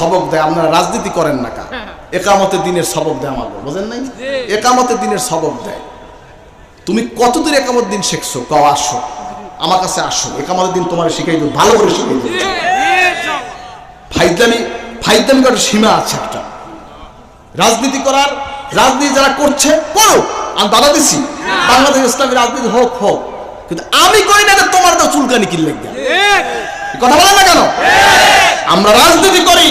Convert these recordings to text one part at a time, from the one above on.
সবক দেয় আপনারা রাজনীতি করেন না কা। একামতে দিনের সবক দেয় আমাকে বোঝেন নাই? একামতের দিনের সবক দেয়। তুমি কতদূর একামত দিন শিখছো? কও আসো। আমার কাছে আসো। একামতের দিন তোমার শিখাই দেবো ভালো করে শিখাই দেবো ফাইজলামি ফাইজলামি করার সীমা আছে একটা। রাজনীতি করার রাজনীতি যারা করছে করো। আমি বাধা দিছি। বাংলাদেশ ইসলামী রাজনীতি হোক হোক। কিন্তু আমি করি না যে তোমার তো চুলকানি কিনলে কথা বলেন না কেন? আমরা রাজনীতি করি।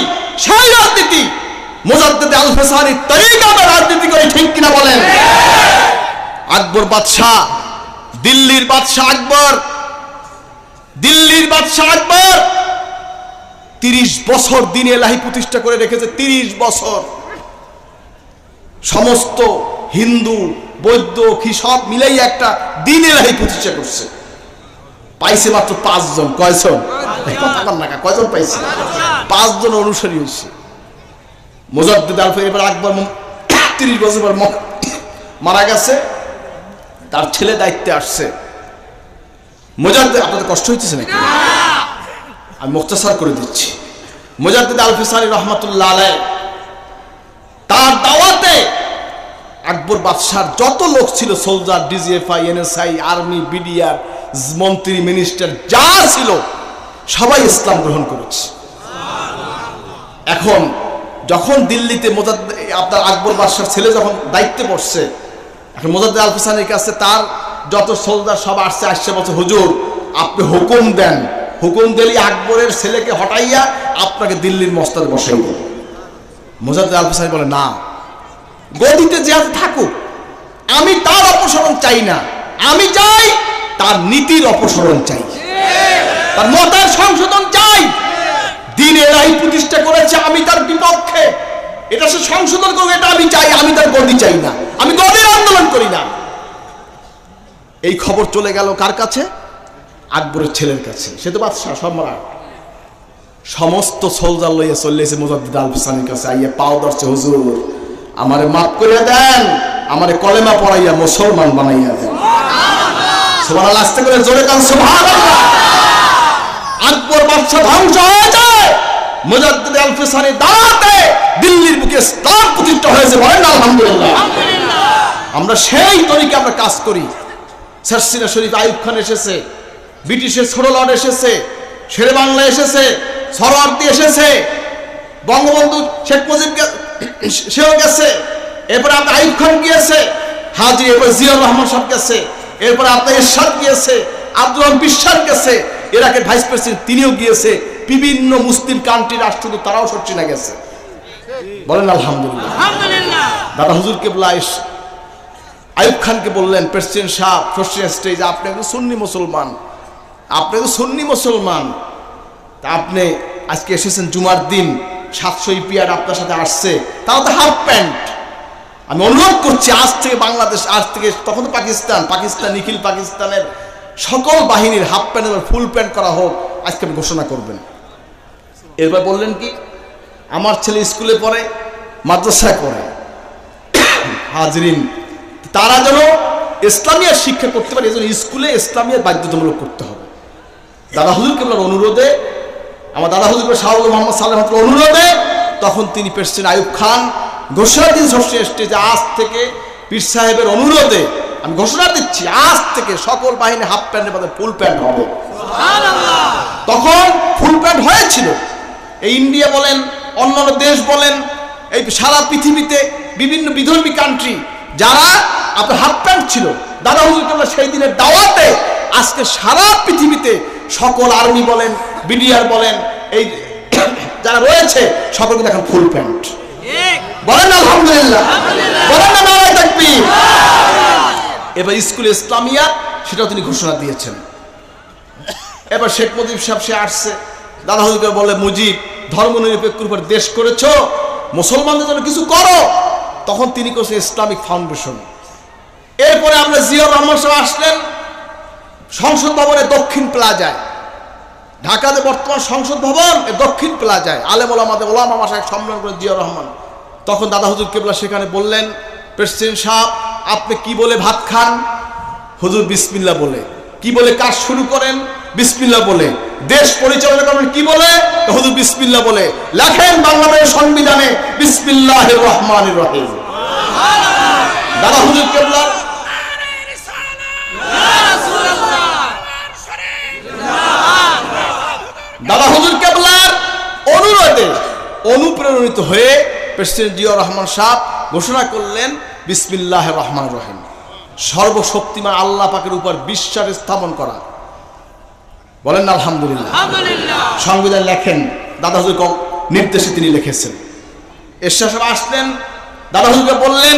মোজাদ্দেদ আল ফেসানি তরিকা আমরা রাজনীতি করি ঠিক কিনা বলেন? আকবর বাদশাহ, দিল্লির বাদশাহ আকবর, দিল্লির বাদশাহ আকবর। তিরিশ বছর দিন এলাহি প্রতিষ্ঠা করে রেখেছে, তিরিশ বছর। সমস্ত হিন্দু, বৌদ্ধ, কি সব মিলেই একটা দিন এলাহি প্রতিষ্ঠা করছে। পাইছে মাত্র পাঁচজন, কয়জন? কয়জন পাইছে? পাঁচজন অনুসারী হয়েছে। মোজাদ্দিদ আলফা এবার আকবর তিরিশ বছর পর মারা গেছে। তার ছেলে দায়িত্বে আসছে। মোজাদ্দিদ আপনাদের কষ্ট হইতেছে নাকি? আমি মুক্তাসার করে দিচ্ছি। মোজাদ্দিদ আল ফিসানি রহমতুল্লাহ আলাই তার দাওয়াতে আকবর বাদশার যত লোক ছিল soldier DGFI NSI army BDR মন্ত্রী মিনিস্টার যা ছিল সবাই ইসলাম গ্রহণ করেছে। এখন যখন দিল্লিতে মোজাদ আপনার আকবর বাদশার ছেলে যখন দায়িত্বে পড়ছে এখন মোজাদ্দ আল ফিসানির কাছে তার যত সোলজার সব আসছে আসছে বলছে, হুজুর, আপনি হুকুম দেন। হুকুম দিলি আকবরের ছেলেকে হটাইয়া আপনাকে দিল্লির মস্তাদ বসাই দেব মোজাদ্দ আল ফিসানি বলে, না। গদিতে যে থাকুক। আমি তার অপসরণ চাই না। আমি চাই তার নীতির অপসরণ চাই। তার মতের সংশোধন চাই। দিন এরাই প্রতিষ্ঠা করেছে আমি তার বিপক্ষে এটা সে সংশোধন করবে এটা আমি চাই আমি তার গদি চাই না। আমি গদির আন্দোলন করি না। এই খবর চলে গেল কার কাছে? আকবরের ছেলের কাছে। সে তো বাদশাহ সম্রাট সমস্ত সোলজার লইয়া চলে মুজাদ্দিদ আল হুসানির কাছে আইয়া পাও ধরছে হুজুর আমারে মাফ করে দেন। আমারে কলেমা পড়াইয়া মুসলমান বানাইয়া দেন। সুবহানাল্লাহ। আস্তে করে জোরে কান সুবহানাল্লাহ! আকবর বাদশাহ ধ্বংস হয়ে যায় মুজাদ্দিদ আল ফিসানি দাঁড়াতে দিল্লির বুকে ইসলাম প্রতিষ্ঠা হয়েছে বলেন আলহামদুলিল্লাহ। আমরা সেই তরিকে আমরা কাজ করি। সারসিনা শরীফ আইব খান এসেছে ব্রিটিশের লর্ড এসেছে শেরে বাংলা এসেছে সরওয়ার্দি এসেছে বঙ্গবন্ধু শেখ মুজিব সেও গেছে এরপরে আপনার আইব খান গিয়েছে হাজি এরপরে জিয়াউর রহমান সাহেব গেছে এরপরে আপনার এরশাদ গিয়েছে আব্দুল বিশ্বাস গেছে ইরাকের ভাইস প্রেসিডেন্ট তিনিও গিয়েছে বিভিন্ন মুসলিম কান্ট্রি রাষ্ট্রদূত তারাও সচ্চিনা গেছে। বলেন আলহামদুলিল্লাহ। দাদা হুজুর কেবলা আইব খানকে বললেন প্রেসিডেন্ট সাহ প্রেসিডেন্ট স্টেজ আপনি একজন সুন্নি মুসলমান। আপনি তো সুন্নি মুসলমান। তা আপনি আজকে এসেছেন জুমার দিন সাতশো ইপিআর আপনার সাথে আসছে। তাও তো হাফ প্যান্ট আমি অনুরোধ করছি আজ থেকে বাংলাদেশ আজ থেকে তখন তো পাকিস্তান পাকিস্তান নিখিল পাকিস্তানের সকল বাহিনীর হাফ প্যান্ট এবার ফুল প্যান্ট করা হোক, আজকে আপনি ঘোষণা করবেন। এরপর বললেন কি, আমার ছেলে স্কুলে পড়ে, মাদ্রাসায় পড়ে। হাজরিন, তারা যেন ইসলামিয়া শিক্ষা করতে পারে, এজন্য স্কুলে ইসলামিয়া বাধ্যতামূলক করতে হবে। দাদা হুজুর কেবলার অনুরোধে, আমার দাদা হুজুর শাহ মোহাম্মদ সাল্লাহ অনুরোধে, তখন তিনি প্রেসিডেন্ট আয়ুব খান। ঘোষণা দিন ষষ্ঠী যে আজ থেকে পীর সাহেবের অনুরোধে আমি ঘোষণা দিচ্ছি আজ থেকে সকল বাহিনী হাফ প্যান্টের মধ্যে ফুল প্যান্ট হবে। তখন ফুল প্যান্ট হয়েছিল। এই ইন্ডিয়া বলেন অন্যান্য দেশ বলেন এই সারা পৃথিবীতে বিভিন্ন বিধর্মী কান্ট্রি যারা আপনার হাফ প্যান্ট ছিল দাদা হুজুর সেই দিনের দাওয়াতে আজকে সারা পৃথিবীতে সকল আর্মি বলেন বিডিআর বলেন এই যারা রয়েছে সকল কিন্তু এখন ফুল প্যান্ট বলেন আলহামদুলিল্লাহ। বলেন না নারায় তাকবীর। এবার স্কুল ইসলামিয়া সেটাও তিনি ঘোষণা দিয়েছেন। এবার শেখ মুজিব সাহেব, সে আসছে। দাদা হুজুরকে বলে, মুজিব ধর্ম নিরপেক্ষের উপর দেশ করেছ, মুসলমানদের জন্য কিছু করো। তখন তিনি করছেন ইসলামিক ফাউন্ডেশন। এরপরে আমরা জিয়াউর রহমান সাহেব আসলেন, সংসদ ভবনের দক্ষিণ প্লাজায়। ঢাকাতে বর্তমান সংসদ ভবন দক্ষিণ প্লাজায়। আলেম ওলামাদের ওলামা মাসায় সম্মেলন করেন জিয়াউর রহমান। তখন দাদা হুজুর কেবলা সেখানে বললেন, প্রেসিডেন্ট সাহেব আপনি কি বলে ভাত খান? হুজুর বিসমিল্লা বলে। কি বলে কাজ শুরু করেন? বিসমিল্লা বলে। দেশ পরিচালনা করবেন কি বলে? হুজুর বিসমিল্লাহ বলে। লেখেন বাংলাদেশের সংবিধানে বিসমিল্লাহ রহমান রহিম। দাদা হুজুর কেবলা দাদা হুজুর কেবলার অনুরোধে অনুপ্রেরণিত হয়ে প্রেসিডেন্ট জিয়াউর রহমান সাহ ঘোষণা করলেন বিসমিল্লাহ রহমান রহিম। সর্বশক্তিমান আল্লাহ পাকের উপর বিশ্বাস স্থাপন করা। বলেন না আলহামদুলিল্লাহ। সংবিধান লেখেন দাদা হুজুর নির্দেশে তিনি লিখেছেন। এরশাদ সাহেব আসলেন দাদা হুজুরকে বললেন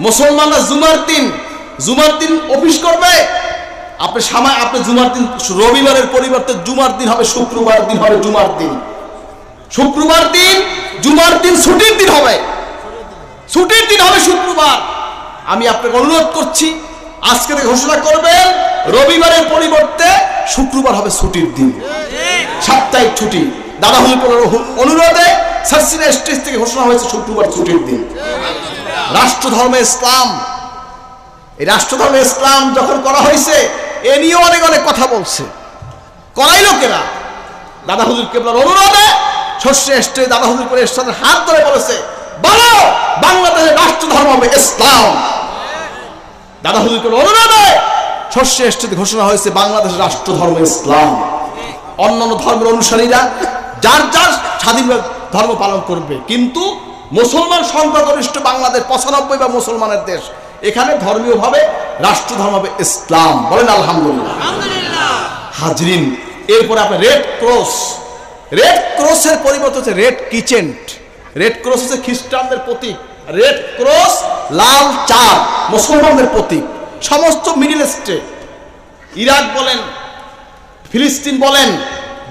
মুসলমানরা জুমার দিন জুমার দিন অফিস করবে? আপনি সময় আপনি জুমার দিন রবিবারের পরিবর্তে জুমার দিন হবে শুক্রবার দিন হবে জুমার দিন। শুক্রবার দিন জুমার দিন ছুটির দিন হবে। ছুটির দিন হবে শুক্রবার। আমি আপনাকে অনুরোধ করছি, আজকে ঘোষণা করবেন, রবিবারের পরিবর্তে শুক্রবার হবে ছুটির দিন। সাপ্তাহিক ছুটি। দাদা হুজুর অনুরোধে সার্সিনা স্টেজ থেকে ঘোষণা হয়েছে শুক্রবার ছুটির দিন। রাষ্ট্রধর্মে ইসলাম। এই রাষ্ট্রধর্মে ইসলাম যখন করা হয়েছে, এ নিয়ে অনেক অনেক কথা বলছে। করাই লোকেরা দাদা হুজুর কেবলার অনুরোধে শস্য স্টেজ দাদা হুজুর করে হাত ধরে বলেছে বলো বাংলাদেশের রাষ্ট্রধর্ম হবে ইসলাম। দাদা হুজুর অনুরোধে? ঘোষণা হয়েছে বাংলাদেশের রাষ্ট্রধর্ম ইসলাম। অন্যান্য ধর্মের অনুসারীরা যার যার স্বাধীন ধর্ম পালন করবে। কিন্তু মুসলমান সংখ্যাগরিষ্ঠ বাংলাদেশ পঁচানব্বই বা মুসলমানের দেশ এখানে ধর্মীয়ভাবে রাষ্ট্রধর্ম হবে ইসলাম। বলেন আলহামদুলিল্লাহ। হাজরিন এরপরে আপনার রেড ক্রস। রেড ক্রসের পরিবর্তে হচ্ছে রেড কিচেন্ট। রেড ক্রস হচ্ছে খ্রিস্টানদের প্রতীক। রেড ক্রস লাল চার মুসলমানদের প্রতীক। সমস্ত মিডিল ইস্টে ইরাক বলেন, ফিলিস্তিন বলেন,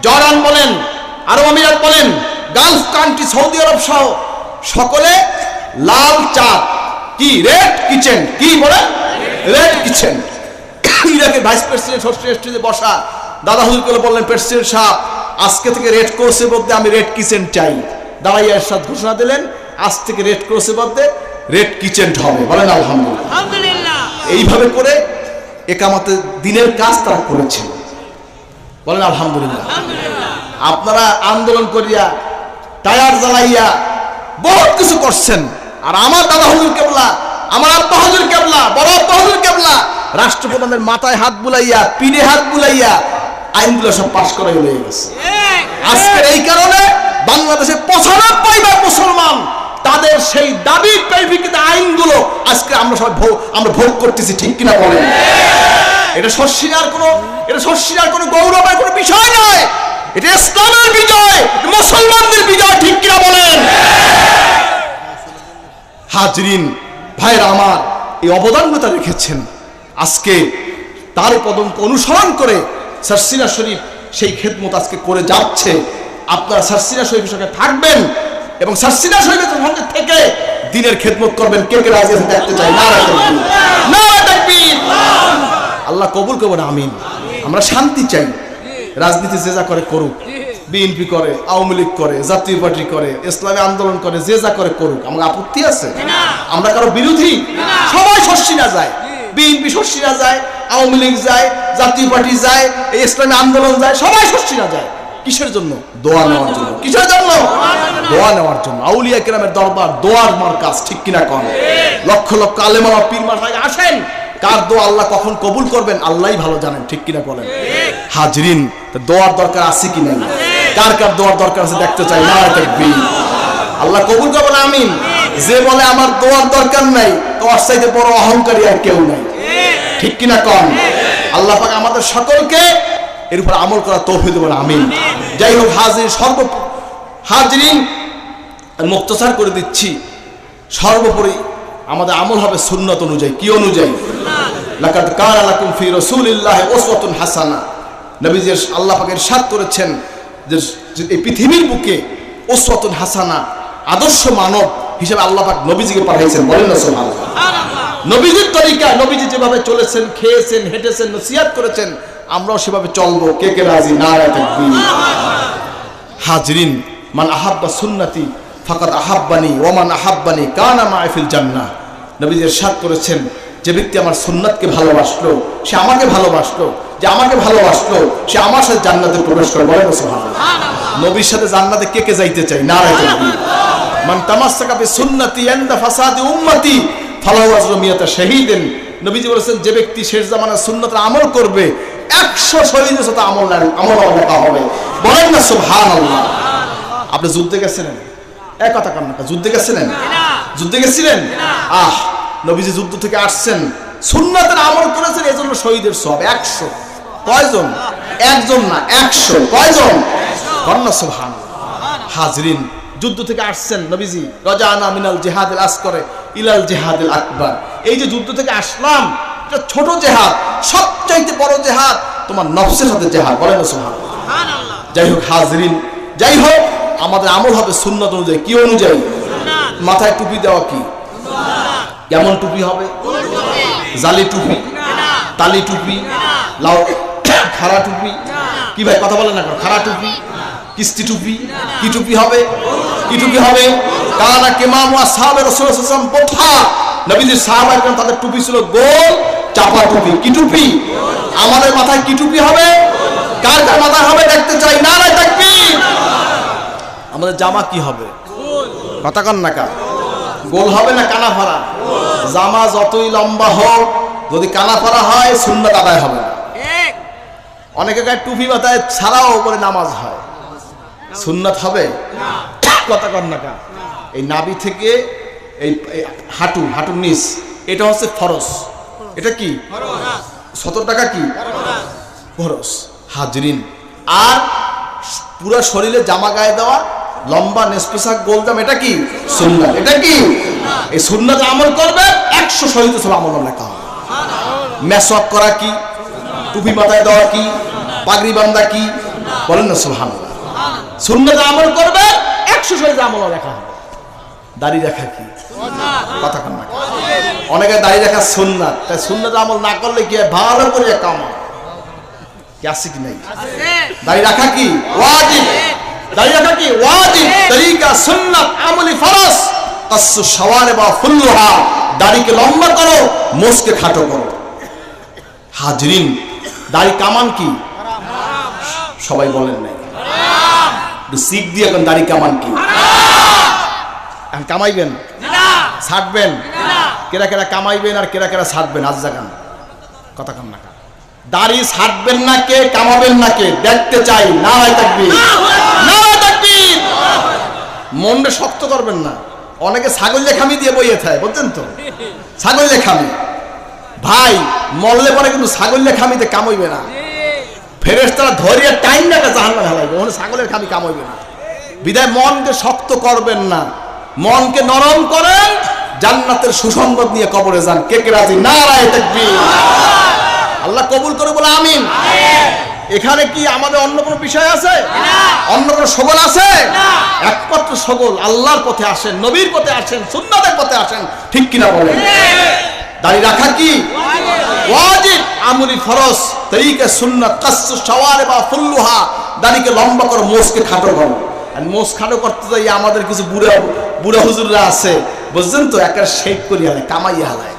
জর্ডান বলেন, আরব আমিরাত বলেন গালফ কান্ট্রি সৌদি আরব সহ সকলে লাল চাঁদ। কি রেড কিচেন কি বলে? রেড কিচেন ইরাকের ভাইস প্রেসিডেন্ট হোস্টেল বসা, দাদা হুজুর করে বললেন প্রেসিডেন্ট সাহেব, আজকে থেকে রেড কোর্সের মধ্যে আমি রেড কিচেন চাই। দাঁড়াই এরশাদ ঘোষণা দিলেন আজ থেকে রেড কোর্সের মধ্যে রেড কিচেন হবে? বলেন আলহামদুলিল্লাহ। আলহামদুলিল্লাহ। এইভাবে করে একামাতে দিনের কাজ তারা করেছিল। বলেন আলহামদুলিল্লাহ। আপনারা আন্দোলন করিয়া টায়ার জ্বালাইয়া বহুত কিছু করছেন। আর আমার দাদা হুজুর কেবলা আমার আব্বা হুজুর কেবলা বড় আব্বা হুজুর কেবলা রাষ্ট্রপ্রধানের মাথায় হাত বুলাইয়া পিঠে হাত বুলাইয়া আইনগুলো সব পাশ করাই হয়ে গেছে। আজকের এই কারণে বাংলাদেশে পঁচানব্বই ভাগ মুসলমান, তাদের সেই দাবির প্রেক্ষিতে আইনগুলো আজকে আমরা সবাই ভোগ, আমরা ভোগ করতেছি, ঠিক কিনা বলেন? এটা শস্যিনার কোনো, এটা শস্যিনার কোনো গৌরবের কোনো বিষয় নয়। এটা ইসলামের বিজয় মুসলমানদের বিজয়, ঠিক কিনা বলেন? হাজরিন ভাইরা আমার, এই অবদানগুলো তারা রেখেছেন। আজকে তার পদঙ্ক অনুসরণ করে সারসিনা শরীফ সেই খেদমত আজকে করে যাচ্ছে। আপনারা সারসিনা শরীফের সঙ্গে থাকবেন এবং সারসিনা শরীফের সঙ্গে থেকে দিনের খেদমত করবেন। কে কে রাজি আছেন দেখতে চাই? না আল্লাহ কবুল করবেন আমিন। আমরা শান্তি চাই। রাজনীতি যে যা করে করুক বিএনপি করে, আওয়ামী লীগ করে, জাতীয় পার্টি করে, ইসলামী আন্দোলন করে, যে যা করে করুক, আমার আপত্তি আছে? আমরা কারও বিরোধী? সবাই শস্যিনা যায়। বিএনপি শস্যিনা যায়, আওয়ামী লীগ যায়, জাতীয় পার্টি যায়, এই ইসলামী আন্দোলন যায়, সবাই শস্যিনা যায়। কিসের জন্য? দোয়া নেওয়ার জন্য। কিসের জন্য? দোয়া নেওয়ার জন্য। আউলিয়া কেরামের দরবার দোয়ার মার কাজ ঠিক কিনা কন? লক্ষ লক্ষ আলেমা পীর মাথায় আসেন। কার দোয়া আল্লাহ কখন কবুল করবেন আল্লাহই ভালো জানেন ঠিক কিনা বলেন? হাজরিন দোয়ার দরকার আছে কি নাই? কার কার দোয়ার দরকার আছে দেখতে চাই? না তাকবীর। আল্লাহ কবুল করবেন আমিন। যে বলে আমার দোয়ার দরকার নাই তোমার চাইতে বড় অহংকারী আর কেউ নাই। ঠিক কিনা কম আল্লাহ পাক আমাদের সকলকে এর উপর আমল করা তৌফিক দেবেন আমিন। যাই হোক হাজির সর্ব হাজরিন মুক্তসার করে দিচ্ছি। সর্বোপরি আমাদের আমল হবে সুন্নত অনুযায়ী। কি অনুযায়ী? লাকাদ কান লাকুম ফি রাসূলিল্লাহি উসওয়াতুন হাসানা। আল্লাহ পাকের সাথ করেছেন যে এই পৃথিবীর বুকে উসওয়াতুন হাসানা আদর্শ মানব হিসেবে আল্লাহ পাক নবীজিকে পাঠিয়েছেন। বলেন না সুবহানাল্লাহ। নবীজির তরিকা নবীজি যেভাবে চলেছেন খেয়েছেন হেঁটেছেন নসিহাত করেছেন আমরাও সেভাবে চলবো, কে কে রাজি? না হাজরিন, মান আহাব্বা সুন্নতি ফাকাত আহাব্বানি, ওমান আহাব্বানি, কানা মাহফিল জান্নাহ। নবীজি ইরশাদ করেছেন, যে ব্যক্তি আমার সুন্নাতকে ভালোবাসলো, সে আমাকে ভালোবাসলো, যে আমাকে ভালোবাসলো, সে আমার সাথে জান্নাতে প্রবেশ করে বলে না সুবহানাল্লাহ। নবীর সাথে জান্নাতে কে কে যাইতে চাই না মান তামাসসাকা বি সুন্নতি ইনদা ফাসাদি উম্মতি, ফালাহু আজরু মিয়াতা শাহীদিন। নবীজি বলেছেন, যে ব্যক্তি শেষ জামানার সুন্নতের আমল করবে 100 শহীদের সাথে আমল আমল লেখা হবে। বলেন না সুবহানাল্লাহ। আপনি যুদ্ধে গেছিলেন? এক কথা যুদ্ধে গেছিলেন? যুদ্ধে গেছিলেন? আহ নবীজি যুদ্ধ থেকে আসছেন। সুন্নাতের আমল করেছেন এজন্য শহীদের সব। একশো। কয়জন? একজন না একশো। কয়জন? কন্যা সুবহান হাজরিন যুদ্ধ থেকে আসছেন নবীজি। রজানা মিনাল জেহাদিল আসকরে ইলাল জেহাদিল আকবার। এই যে যুদ্ধ থেকে আসলাম এটা ছোট জেহাদ সবচাইতে বড় জেহাদ তোমার নফসের সাথে জেহাদ বলেন না যাই হোক হাজরিন যাই হোক আমাদের আমল হবে সুন্নত অনুযায়ী কি অনুযায়ী? মাথায় টুপি দেওয়া কি? কেমন টুপি হবে? জালি টুপি তালি টুপি লাউ খাড়া টুপি। কি ভাই কথা বলেন না? খাড়া টুপি কিস্তি টুপি কি টুপি হবে? কি টুপি হবে? কানা কেমাম আসহাবে রাসূল পোথা নবীজির সাহাবায়ে তাদের টুপি ছিল গোল চাপা টুপি কি টুপি? আমাদের মাথায় কি টুপি হবে? কার কার মাথায় হবে দেখতে চাই। না না তাকবীর আমাদের জামা কি হবে? কথা কন না কা গোল হবে না কানা ফাড়া? জামা যতই লম্বা হোক যদি কানা ফাড়া হয় সুন্নত আদায় হবে অনেকে গায়ে টুপি মাথায় ছাড়াও উপরে নামাজ হয়। সুন্নত হবে? কথা কন না কা এই নাবি থেকে এই এই হাঁটু হাঁটুর নিচ এটা হচ্ছে ফরস এটা কি? সতেরো টাকা কি? ফরস হাজরিন। আর পুরো শরীরে জামা গায়ে দেওয়া লম্বা নেসপোশাক গোলজাম এটা কি? সুন্নাত। এটা কি? এই সুন্নাত আমল করবে একশো শহীদ সব আমল লেখা হবে। মেসওয়াক করা কি? টুপি মাথায় দেওয়া কি? পাগড়ি বান্ধা কি? বলেন না সুহান সুন্নাত আমল করবে একশো শহীদ আমল লেখা হবে। দাড়ি রাখা কি? কথা কন না অনেকে দাড়ি রাখা সুন্নাত। তাই সুন্নাত আমল না করলে কি ভালো করে কামা কি আছে কি নাই? দাড়ি রাখা কি? ওয়াজিব। দাড়ি রাখা কি? ওয়াজিব। তরিকা সুন্নাত আমলি ফরজ। তাসু শাওয়ারে বা ফুল্লুহা দাড়িকে লম্বা করো মোসকে খাটো করো। হাজরিন দাড়ি কামান কি? সবাই বলেন নাই। শিখ দিয়ে এখন দাড়ি কামান কি? এখন কামাইবেন? ছাড়বেন কেরা কেরা কামাইবেন আর কেরা কেরা ছাড়বেন আজ জাগান। কথা কন না দাড়ি ছাড়বেন না কে কামাবেন না কে? দেখতে চাই। না হয় থাকবি না হয় থাকবি মনটা শক্ত করবেন না। অনেকে ছাগল লেখামি দিয়ে বইয়ে থাকে বলছেন তো? ছাগল লেখামি ভাই মরলে পরে কিন্তু ছাগল লেখামিতে কামাইবে না। ফেরেস তারা ধরিয়ে টাইম না জাহান্ন হালাইবে। ওখানে ছাগলের খামি কামাইবে না। বিদায় মনকে শক্ত করবেন না। মনকে নরম করেন জান্নাতের সুসংবাদ নিয়ে কবরে যান। কে কে রাজি? না রায় থাকবি আল্লাহ কবুল করে বলে আমিন। এখানে কি আমাদের অন্য কোনো বিষয় আছে? অন্য কোনো সগল আছে? একমাত্র সগল আল্লাহর পথে আসেন, নবীর পথে আসেন, সুন্নাতের পথে আসেন। ঠিক কিনা বলেন? দাড়ি রাখা কি? ওয়াজিব। আমুলি ফরজ। তরিকা সুন্নাত কাসু শাওয়ারে বা ফুল্লুহা। দাড়িকে লম্বা করো মোষকে খাটো করো আর মোষ খাটো করতে যাই, আমাদের কিছু বুড়া বুড়া হুজুররা আছে। বুঝছেন তো? একটা শেক করি হালে কামাই হালায়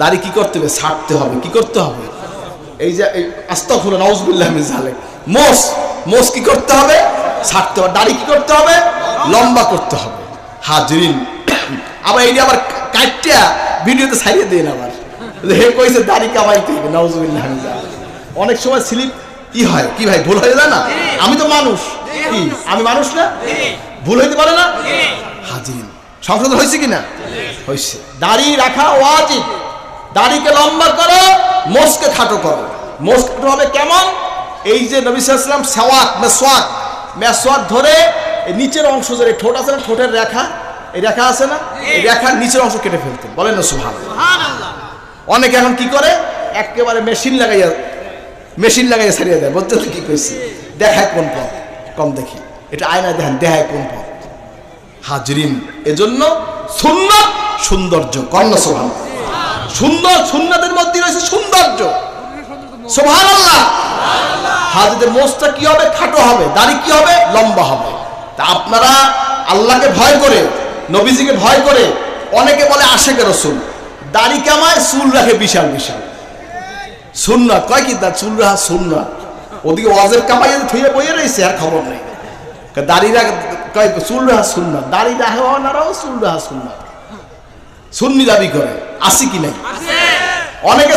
দাড়ি কি করতে হবে? ছাড়তে হবে। কি করতে হবে? এই যে, এই আস্তাফুল নওয়াজবুল্লাহ মিজালে মোষ মোষ কি করতে হবে? ছাড়তে হবে। দাড়ি কি করতে হবে? লম্বা করতে হবে। হাজরিন, আবার এই আবার কাটিয়া ভিডিওতে ছাড়িয়ে দিন আবার। হে কইছে, দাড়ি কামাইতে হবে নওয়াজবুল্লাহ মিজালে অনেক সময় স্লিপ, কি হয়? কি ভাই, ভুল হয়ে যায় না? আমি তো মানুষ। কি? আমি মানুষ না? ভুল হইতে পারে না? হাজির। সংশোধন হয়েছে কি না হয়েছে। দাড়ি রাখা ওয়াজিব। দাড়িকে লম্বা করো, মোষকে খাটো করো। মোষ হবে কেমন? এই যে নবী সাল্লাম সেওয়াক মেসওয়াক মেসওয়াক ধরে নিচের অংশ ধরে ঠোঁট আছে না, ঠোঁটের রেখা, এই রেখা আছে না? এই রেখার নিচের অংশ কেটে ফেলতেন। বলেন না সুভান অনেকে এখন কি করে? একেবারে মেশিন লাগাইয়া মেশিন লাগাইয়া ছাড়িয়ে দেয়। বলতে কি কইছি? দেখায় কোন পথ। কম দেখি। এটা আয়না দেখেন দেখায় কোন পথ হাজরিন, এজন্য সুন্নত সৌন্দর্য, কর্ণ সোভান সুন্দর সুন্নতের মধ্যে রয়েছে সৌন্দর্য। সোভান আল্লাহ হাজদের মোষটা কি হবে? খাটো হবে। দাড়ি কি হবে? লম্বা হবে। তা আপনারা আল্লাহকে ভয় করে, নবীজিকে ভয় করে, অনেকে বলে আশেকে রসুল। দাড়ি কামায় চুল রাখে বিশাল বিশাল। সুন্নাত। কয় কি তার? চুল রাখা সুন্নাত। ওদিকে ওয়াজের কামাই থুয়ে বইয়ে রয়েছে, আর খবর নেই। কয় দাড়ি রাখ কয় চুল ওনারাও সুন্নি দাবি করে, আসি কি নাই? অনেকে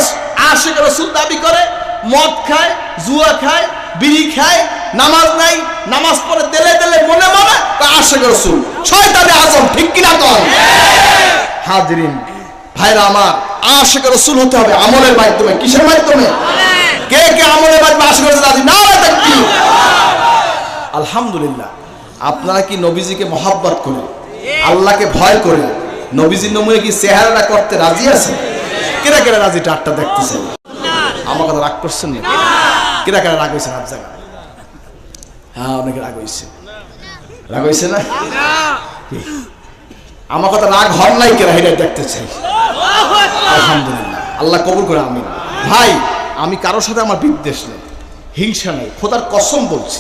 আশিক রসুল দাবি করে, মদ খায়, জুয়া খায়, বিড়ি খায়, নামাজ নাই, নামাজ পড়ে দেলে দেলে মনে মনে আশিক রসুল, শয়তানে আজম, ঠিক কিনা? কর হাজরিন, ভাইরা আমার আশিক রসুল হতে হবে আমলের মাধ্যমে, কিসের মাধ্যমে? কে কে না আলহামদুলিল্লাহ। আপনারা কি নবীজিকে মহাব্বত করে আল্লাহকে ভয় করে নবীজির নমুনে কি চেহারাটা করতে রাজি আছে কেরা কেরা রাজি টাটটা দেখতেছেন? আমার কথা রাগ করছেন না কেরা কেরা রাগ হয়েছে রাত হ্যাঁ অনেকে রাগ হয়েছে। রাগ হয়েছে না? আমার কথা রাগ হন নাই কেরা হেরে দেখতে চাই। আলহামদুলিল্লাহ। আল্লাহ কবুল করে আমি ভাই আমি কারোর সাথে আমার বিদ্বেষ নেই হিংসা নেই খোদার কসম বলছি।